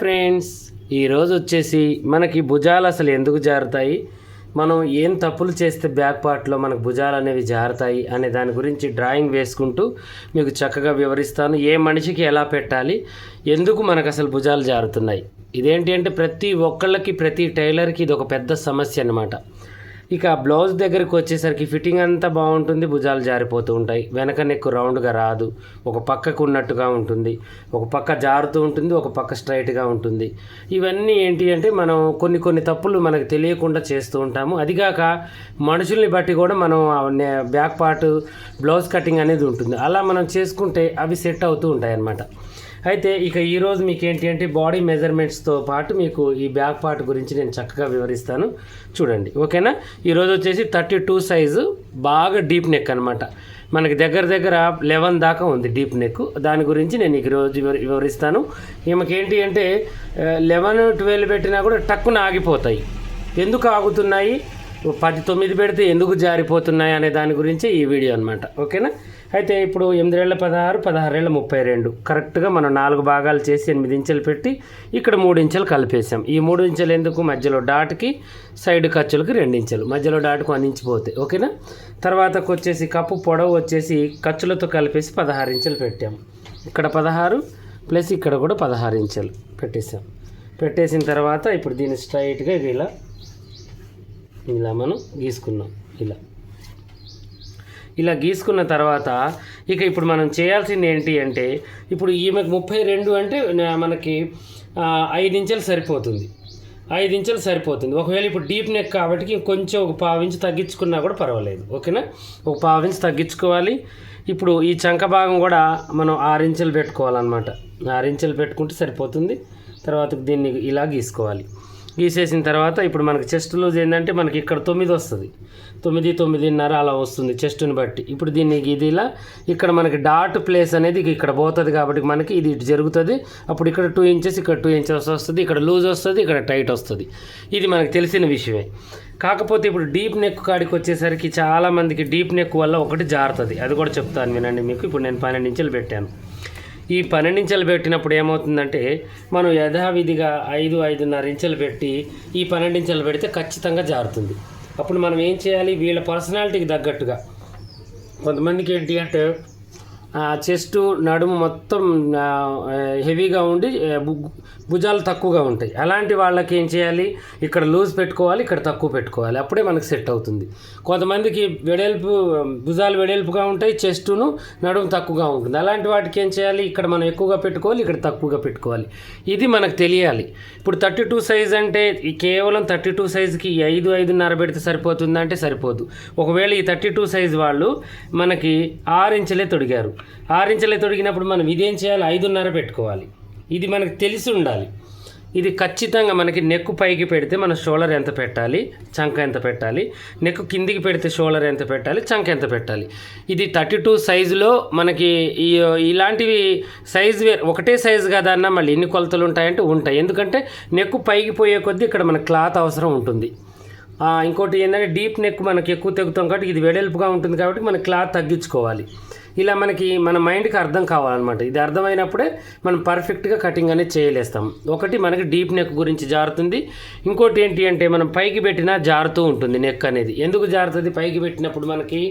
Friends ఈరోజు వచ్చేసి మనకి భుజాలు అసలు ఎందుకు జారుతాయి? మనం ఏం తప్పులు చేస్తే బ్యాక్ పార్ట్లో మనకు భుజాలు అనేవి జారుతాయి అనే దాని గురించి డ్రాయింగ్ వేసుకుంటూ మీకు చక్కగా వివరిస్తాను. ఏ మనిషికి ఎలా పెట్టాలి? ఎందుకు మనకు అసలు భుజాలు జారుతున్నాయి? ఇదేంటి అంటే ప్రతి ఒక్కళ్ళకి ప్రతి టైలర్కి ఇది ఒక పెద్ద సమస్య అన్నమాట. ఇక బ్లౌజ్ దగ్గరికి వచ్చేసరికి ఫిట్టింగ్ అంతా బాగుంటుంది భుజాలు జారిపోతూ ఉంటాయి. వెనక నెక్ రౌండ్గా రాదు. ఒక పక్కకు ఉన్నట్టుగా ఉంటుంది. ఒక పక్క జారుతూ ఉంటుంది ఒక పక్క స్ట్రైట్గా ఉంటుంది. ఇవన్నీ ఏంటి అంటే మనం కొన్ని కొన్ని తప్పులు మనకు తెలియకుండా చేస్తూ ఉంటాము. అదిగాక మనుషుల్ని బట్టి కూడా మనం బ్యాక్ పార్ట్ బ్లౌజ్ కటింగ్ అనేది ఉంటుంది. అలా మనం చేసుకుంటే అవి సెట్ అవుతూ ఉంటాయి అన్నమాట అయితే ఇక ఈరోజు మీకు ఏంటి అంటే బాడీ మెజర్మెంట్స్తో పాటు మీకు ఈ బ్యాక్ పార్ట్ గురించి నేను చక్కగా వివరిస్తాను. చూడండి ఓకేనా? ఈరోజు వచ్చేసి థర్టీ టూ సైజు బాగా డీప్ నెక్ అనమాట మనకి దగ్గర దగ్గర లెవెన్ దాకా ఉంది డీప్ నెక్ దాని గురించి నేను ఈ రోజు వివరిస్తాను. ఈమెకేంటి ఏంటి అంటే లెవెన్ ట్వెల్వ్ పెట్టినా కూడా టక్కున ఆగిపోతాయి. ఎందుకు ఆగుతున్నాయి? పది తొమ్మిది పెడితే ఎందుకు జారిపోతున్నాయి అనే దాని గురించి ఈ వీడియో అనమాట ఓకేనా? అయితే ఇప్పుడు ఎనిమిదేళ్ళ పదహారు పదహారేళ్ళ ముప్పై రెండు కరెక్ట్గా మనం నాలుగు భాగాలు చేసి ఎనిమిది ఇంచెలు పెట్టి ఇక్కడ మూడు ఇంచెలు కలిపేసాం ఈ మూడు ఇంచెలు ఎందుకు? మధ్యలో డాట్కి సైడ్ ఖర్చులకి రెండు ఇంచెలు. మధ్యలో డాట్కు అందించిపోతే ఓకేనా? తర్వాతకు వచ్చేసి కప్పు పొడవు వచ్చేసి ఖర్చులతో కలిపేసి పదహారు ఇంచెలు పెట్టాం. ఇక్కడ పదహారు ప్లస్ ఇక్కడ కూడా పదహారు ఇంచెలు పెట్టేసాం పెట్టేసిన తర్వాత ఇప్పుడు దీన్ని స్ట్రైట్గా ఇలా ఇలా మనం గీసుకున్నాం. ఇలా. ఇలా గీసుకున్న తర్వాత ఇక ఇప్పుడు మనం చేయాల్సింది ఏంటి అంటే ఇప్పుడు ఈమెకు ముప్పై రెండు అంటే మనకి ఐదు ఇంచెలు సరిపోతుంది. ఐదు ఇంచెలు సరిపోతుంది. ఒకవేళ ఇప్పుడు డీప్ నెక్ కాబట్టి కొంచెం ఒక పావు ఇంచు తగ్గించుకున్నా కూడా పర్వాలేదు. ఓకేనా? ఒక పావు ఇంచు తగ్గించుకోవాలి. ఇప్పుడు ఈ చంక భాగం కూడా మనం ఆరు ఇంచులు పెట్టుకోవాలన్నమాట. ఆరు ఇంచెలు పెట్టుకుంటే సరిపోతుంది. తర్వాత దీన్ని ఇలా గీసుకోవాలి. గీసేసిన తర్వాత ఇప్పుడు మనకి చెస్ట్ లూజ్ ఏంటంటే మనకి ఇక్కడ తొమ్మిది వస్తుంది. తొమ్మిది తొమ్మిదిన్నర అలా వస్తుంది చెస్ట్ని బట్టి. ఇప్పుడు దీన్ని ఇదిలా ఇక్కడ మనకి డాట్ ప్లేస్ అనేది ఇక్కడ పోతుంది కాబట్టి మనకి ఇది ఇటు జరుగుతుంది. అప్పుడు ఇక్కడ టూ ఇంచెస్ ఇక్కడ టూ ఇంచెస్ వస్తుంది ఇక్కడ లూజ్ వస్తుంది ఇక్కడ టైట్ వస్తుంది. ఇది మనకు తెలిసిన విషయమే. కాకపోతే ఇప్పుడు డీప్ నెక్ కాడికి వచ్చేసరికి చాలామందికి డీప్ నెక్ వల్ల ఒకటి జారుతుంది. అది కూడా చెప్తాను వినండి మీకు. ఇప్పుడు నేను పన్నెండు ఇంచులు పెట్టాను. ఈ పన్నెండు ఇంచెలు పెట్టినప్పుడు ఏమవుతుందంటే మనం యథావిధిగా ఐదు ఐదున్నర ఇంచెలు పెట్టి ఈ పన్నెండు ఇంచెలు పెడితే ఖచ్చితంగా జారుతుంది. అప్పుడు మనం ఏం చేయాలి? వీళ్ళ పర్సనాలిటీకి తగ్గట్టుగా. కొంతమందికి ఏంటి అంటే చెస్ట్ నడుము మొత్తం హెవీగా ఉండి భుజాలు తక్కువగా ఉంటాయి. అలాంటి వాళ్ళకి ఏం చేయాలి? ఇక్కడ లూజ్ పెట్టుకోవాలి ఇక్కడ తక్కువ పెట్టుకోవాలి. అప్పుడే మనకు సెట్ అవుతుంది. కొంతమందికి వెడల్పు భుజాలు వెడల్పుగా ఉంటాయి చెస్టును నడుము తక్కువగా ఉంటుంది. అలాంటి వాటికి ఏం చేయాలి? ఇక్కడ మనం ఎక్కువగా పెట్టుకోవాలి ఇక్కడ తక్కువగా పెట్టుకోవాలి. ఇది మనకు తెలియాలి. ఇప్పుడు థర్టీ టూ సైజ్ అంటే కేవలం థర్టీ టూ సైజుకి ఐదు ఐదున్నర పెడితే సరిపోతుందంటే సరిపోదు. ఒకవేళ ఈ థర్టీ టూ సైజ్ వాళ్ళు మనకి ఆరు ఇంచులే తొడిగారు. ఆరు తొడిగినప్పుడు మనం ఇదేం చేయాలి? ఐదున్నర పెట్టుకోవాలి. ఇది మనకు తెలిసి ఉండాలి. ఇది ఖచ్చితంగా మనకి నెక్కు పైకి పెడితే మన షోల్డర్ ఎంత పెట్టాలి? చంక ఎంత పెట్టాలి? నెక్కు కిందికి పెడితే షోల్డర్ ఎంత పెట్టాలి? చంక ఎంత పెట్టాలి? ఇది థర్టీ టూ సైజులో మనకి ఈ ఇలాంటివి సైజు వేరు. ఒకటే సైజు కదా అన్న మళ్ళీ ఎన్ని కొలతలు ఉంటాయంటే ఉంటాయి. ఎందుకంటే నెక్కు పైకి పోయే కొద్దీ ఇక్కడ మన క్లాత్ అవసరం ఉంటుంది. ఇంకోటి ఏంటంటే డీప్ నెక్ మనకి ఎక్కువ తెగుతాం కాబట్టి ఇది వెడల్పుగా ఉంటుంది కాబట్టి మన క్లాత్ తగ్గించుకోవాలి. ఇలా మనకి మన మైండ్కి అర్థం కావాలన్నమాట. ఇది అర్థమైనప్పుడే మనం పర్ఫెక్ట్గా కటింగ్ అనేది చేయలేస్తాం. ఒకటి మనకి డీప్ నెక్ గురించి జారుతుంది. ఇంకోటి ఏంటి అంటే మనం పైకి పెట్టినా జారుతూ ఉంటుంది నెక్ అనేది. ఎందుకు జారుతుంది? పైకి పెట్టినప్పుడు మనకి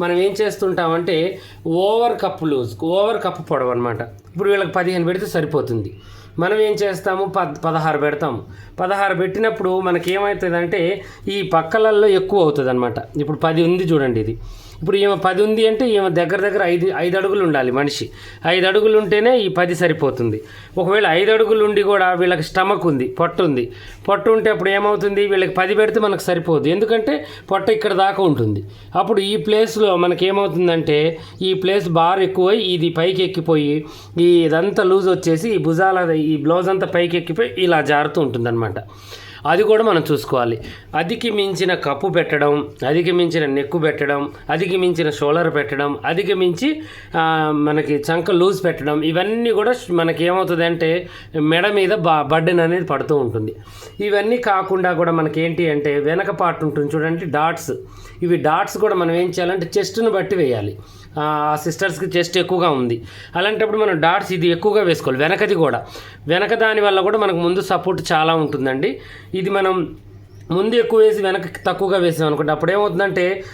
మనం ఏం చేస్తుంటామంటే over cup loose over cup పొడవు అనమాట ఇప్పుడు వీళ్ళకి పదిహేను పెడితే సరిపోతుంది. మనం ఏం చేస్తాము? పద్ పదహారు పెడతాము పదహారు పెట్టినప్పుడు మనకి ఏమవుతుందంటే ఈ పక్కలల్లో ఎక్కువ అవుతుంది అనమాట ఇప్పుడు పది ఉంది చూడండి ఇది. ఇప్పుడు ఈమె పది ఉంది అంటే ఈమె దగ్గర దగ్గర ఐదు ఐదు అడుగులు ఉండాలి మనిషి. ఐదు అడుగులు ఉంటేనే ఈ పది సరిపోతుంది. ఒకవేళ ఐదు అడుగులు ఉండి కూడా వీళ్ళకి స్టమక్ ఉంది పొట్టు ఉంది. పొట్టు ఉంటే అప్పుడు ఏమవుతుంది? వీళ్ళకి పది పెడితే మనకు సరిపోదు. ఎందుకంటే పొట్ట ఇక్కడ దాకా ఉంటుంది. అప్పుడు ఈ ప్లేస్లో మనకి ఏమవుతుందంటే ఈ ప్లేస్ బార్ ఎక్కువై ఇది పైకి ఎక్కిపోయి ఈ ఇదంతా లూజ్ వచ్చేసి ఈ భుజాల ఈ బ్లౌజ్ అంతా పైకి ఎక్కిపోయి ఇలా జారుతూ ఉంటుందన్నమాట. అది కూడా మనం చూసుకోవాలి. అదికి మించిన కప్పు పెట్టడం అదికి మించిన నెక్కు పెట్టడం అదికి మించిన షోలర్ పెట్టడం అదికి మించి మనకి చంక లూజ్ పెట్టడం ఇవన్నీ కూడా మనకి ఏమవుతుంది అంటే మెడ మీద బా బడ్డెన్ అనేది పడుతూ ఉంటుంది. ఇవన్నీ కాకుండా కూడా మనకి ఏంటి అంటే వెనక పార్ట్ ఉంటుంది చూడండి డాట్స్. ఇవి డాట్స్ కూడా మనం ఏం చేయాలంటే చెస్ట్ను బట్టి వేయాలి. సిస్టర్స్కి చెస్ట్ ఎక్కువగా ఉంది. అలాంటప్పుడు మనం డాట్స్ ఇది ఎక్కువగా వేసుకోవాలి. వెనకది కూడా. వెనక దాని వల్ల కూడా మనకు ముందు సపోర్ట్ చాలా ఉంటుందండి. ఇది మనం ముందు ఎక్కువ వేసి వెనక తక్కువగా వేసాం అనుకోండి అప్పుడు ఏమవుతుందంటే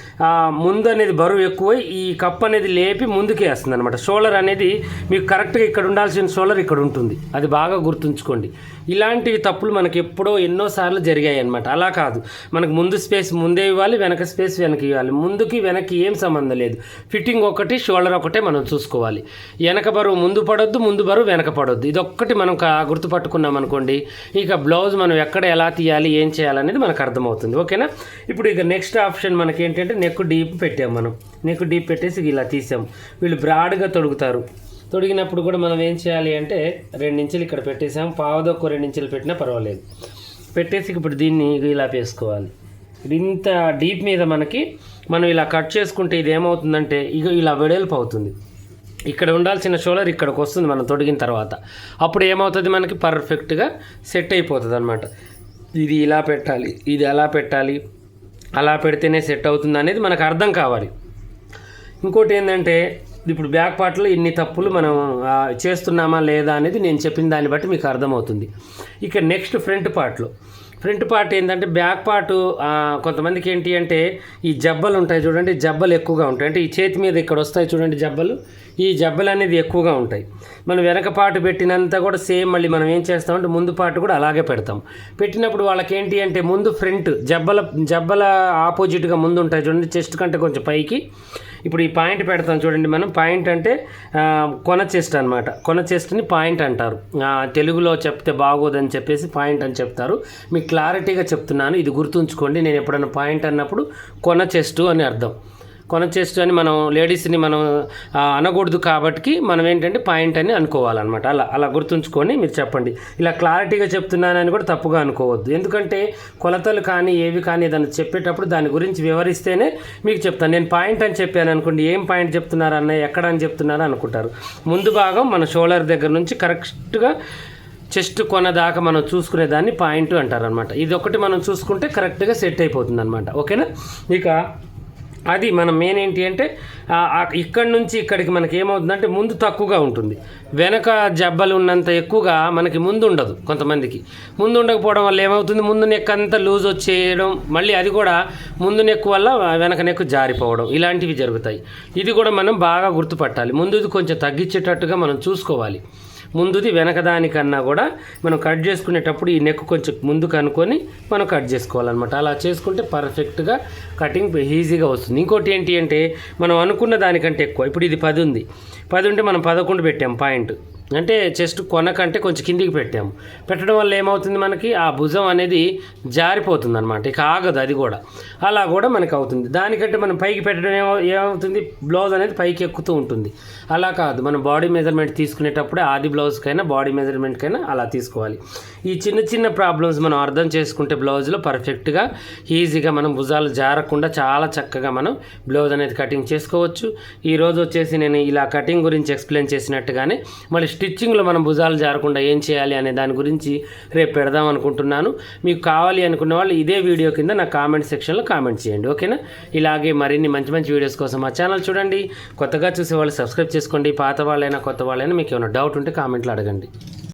ముందు అనేది బరువు ఎక్కువై ఈ కప్ అనేది లేపి ముందుకే వేస్తుంది అనమాట షోల్డర్ అనేది మీకు కరెక్ట్గా ఇక్కడ ఉండాల్సిన షోల్డర్ ఇక్కడ ఉంటుంది. అది బాగా గుర్తుంచుకోండి. ఇలాంటివి తప్పులు మనకి ఎప్పుడో ఎన్నోసార్లు జరిగాయి అనమాట అలా కాదు. మనకు ముందు స్పేస్ ముందే ఇవ్వాలి వెనక స్పేస్ వెనక ఇవ్వాలి. ముందుకి వెనక్కి ఏం సంబంధం లేదు. ఫిట్టింగ్ ఒకటి షోల్డర్ ఒకటే మనం చూసుకోవాలి. వెనక బరువు ముందు పడొద్దు ముందు బరువు వెనక పడొద్దు. ఇదొక్కటి మనం కా- గుర్తుపట్టుకున్నాం అనుకోండి ఇక బ్లౌజ్ మనం ఎక్కడ ఎలా తీయాలి ఏం చేయాలనేది మనకు అర్థమవుతుంది ఓకేనా? ఇప్పుడు ఇక నెక్స్ట్ ఆప్షన్ మనకి ఏంటంటే నెక్ డీప్ పెట్టాం మనం. నెక్ డీప్ పెట్టేసి ఇలా తీసాం. వీళ్ళు బ్రాడ్గా తొడుగుతారు. తొడిగినప్పుడు కూడా మనం ఏం చేయాలి అంటే రెండు ఇంచులు ఇక్కడ పెట్టేసాం. పావుదొక్క రెండు ఇంచులు పెట్టినా పర్వాలేదు. పెట్టేసి ఇప్పుడు దీన్ని ఇలా వేసుకోవాలి. ఇంత డీప్ మీద మనకి మనం ఇలా కట్ చేసుకుంటే ఇది ఏమవుతుందంటే ఇక ఇలా వెడల్పు అవుతుంది. ఇక్కడ ఉండాల్సిన షోలర్ ఇక్కడికి వస్తుంది మనం తొడిగిన తర్వాత. అప్పుడు ఏమవుతుంది మనకి? పర్ఫెక్ట్గా సెట్ అయిపోతుంది అనమాట ఇది ఇలా పెట్టాలి ఇది ఎలా పెట్టాలి అలా పెడితేనే సెట్ అవుతుంది అనేది మనకు అర్థం కావాలి. ఇంకోటి ఏంటంటే ఇప్పుడు బ్యాక్ పార్ట్లో ఇన్ని తప్పులు మనం చేస్తున్నామా లేదా అనేది నేను చెప్పిన దాన్ని బట్టి మీకు అర్థమవుతుంది. ఇక నెక్స్ట్ ఫ్రంట్ పార్ట్లో ఫ్రంట్ పార్ట్ ఏంటంటే బ్యాక్ పార్ట్ కొంతమందికి ఏంటి అంటే ఈ జబ్బలు ఉంటాయి చూడండి జబ్బలు ఎక్కువగా ఉంటాయి. అంటే ఈ చేతి మీద ఇక్కడ వస్తాయి చూడండి జబ్బలు. ఈ జబ్బలు అనేది ఎక్కువగా ఉంటాయి. మనం వెనక పాటు పెట్టినంత కూడా సేమ్ మళ్ళీ మనం ఏం చేస్తామంటే ముందు పాటు కూడా అలాగే పెడతాం. పెట్టినప్పుడు వాళ్ళకి ఏంటి అంటే ముందు ఫ్రంట్ జబ్బల జబ్బల ఆపోజిట్గా ముందు ఉంటాయి చూడండి చెస్ట్ కంటే కొంచెం పైకి. ఇప్పుడు ఈ పాయింట్ పెడతాం చూడండి మనం. పాయింట్ అంటే కొన చెస్ట్ అనమాట కొన చెస్ట్ని పాయింట్ అంటారు. తెలుగులో చెప్తే బాగోదని చెప్పేసి పాయింట్ అని చెప్తారు. మీకు క్లారిటీగా చెప్తున్నాను. ఇది గుర్తుంచుకోండి. నేను ఎప్పుడైనా పాయింట్ అన్నప్పుడు కొన చెస్ట్ అని అర్థం. కొన చెస్ట్ మనం లేడీస్ని మనం అనకూడదు కాబట్టి మనం ఏంటంటే పాయింట్ అని అనుకోవాలన్నమాట. అలా అలా గుర్తుంచుకొని మీరు చెప్పండి. ఇలా క్లారిటీగా చెప్తున్నానని కూడా తప్పుగా అనుకోవద్దు. ఎందుకంటే కొలతలు కానీ ఏవి కానీ ఏదైనా చెప్పేటప్పుడు దాని గురించి వివరిస్తేనే మీకు చెప్తాను. నేను పాయింట్ అని చెప్పాను అనుకోండి ఏం పాయింట్ చెప్తున్నారు అన్నయ్య ఎక్కడ అని చెప్తున్నారు అనుకుంటారు. ముందు భాగం మన షోల్డర్ దగ్గర నుంచి కరెక్ట్గా చెస్ట్ కొన దాకా మనం చూసుకునే దాన్ని పాయింట్ అంటారనమాట ఇది ఒకటి మనం చూసుకుంటే కరెక్ట్గా సెట్ అయిపోతుంది అనమాట ఓకేనా? ఇక అది మన మెయిన్ ఏంటి అంటే ఇక్కడి నుంచి ఇక్కడికి మనకి ఏమవుతుందంటే ముందు తక్కువగా ఉంటుంది. వెనక జబ్బలు ఉన్నంత ఎక్కువగా మనకి ముందు ఉండదు కొంతమందికి. ముందు ఉండకపోవడం వల్ల ఏమవుతుంది? ముందు నెక్ అంతా లూజ్ వచ్చేయడం మళ్ళీ అది కూడా ముందు నెక్ వల్ల వెనక నెక్ జారిపోవడం ఇలాంటివి జరుగుతాయి. ఇది కూడా మనం బాగా గుర్తుపట్టాలి. ముందుది కొంచెం తగ్గించేటట్టుగా మనం చూసుకోవాలి. ముందుది వెనక దానికన్నా కూడా మనం కట్ చేసుకునేటప్పుడు ఈ నెక్ కొంచెం ముందు కనుక్కొని మనం కట్ చేసుకోవాలన్నమాట. అలా చేసుకుంటే పర్ఫెక్ట్గా కటింగ్ ఈజీగా వస్తుంది. ఇంకోటి ఏంటి అంటే మనం అనుకున్న దానికంటే ఎక్కువ. ఇప్పుడు ఇది పది ఉంది. పది ఉంటే మనం పదకొండు పెట్టాం పాయింట్. అంటే చెస్ట్ కొన కంటే కొంచెం కిందికి పెట్టాము. పెట్టడం వల్ల ఏమవుతుంది మనకి? ఆ భుజం అనేది జారిపోతుంది అనమాట ఇక ఆగదు అది కూడా. అలా కూడా మనకు అవుతుంది. దానికంటే మనం పైకి పెట్టడం ఏమో ఏమవుతుంది? బ్లౌజ్ అనేది పైకి ఎక్కుతూ ఉంటుంది. అలా కాదు. మనం బాడీ మెజర్మెంట్ తీసుకునేటప్పుడే ఆది బ్లౌజ్కైనా బాడీ మెజర్మెంట్కైనా అలా తీసుకోవాలి. ఈ చిన్న చిన్న ప్రాబ్లమ్స్ మనం అర్థం చేసుకుంటే బ్లౌజ్లో పర్ఫెక్ట్గా ఈజీగా మనం భుజాలు జారకుండా చాలా చక్కగా మనం బ్లౌజ్ అనేది కటింగ్ చేసుకోవచ్చు. ఈరోజు వచ్చేసి నేను ఇలా కటింగ్ గురించి ఎక్స్ప్లెయిన్ చేసినట్టుగానే మళ్ళీ స్టిచ్చింగ్లో మనం భుజాలు జారకుండా ఏం చేయాలి అనే దాని గురించి రేపు పెడదాం అనుకుంటున్నాను. మీకు కావాలి అనుకున్న వాళ్ళు ఇదే వీడియో కింద నా కామెంట్ సెక్షన్లో కామెంట్ చేయండి ఓకేనా? ఇలాగే మరిన్ని మంచి మంచి వీడియోస్ కోసం మా ఛానల్ చూడండి. కొత్తగా చూసే వాళ్ళు సబ్స్క్రైబ్ చేసుకోండి. పాత వాళ్ళైనా కొత్త వాళ్ళైనా మీకు ఏమైనా డౌట్ ఉంటే కామెంట్లో అడగండి.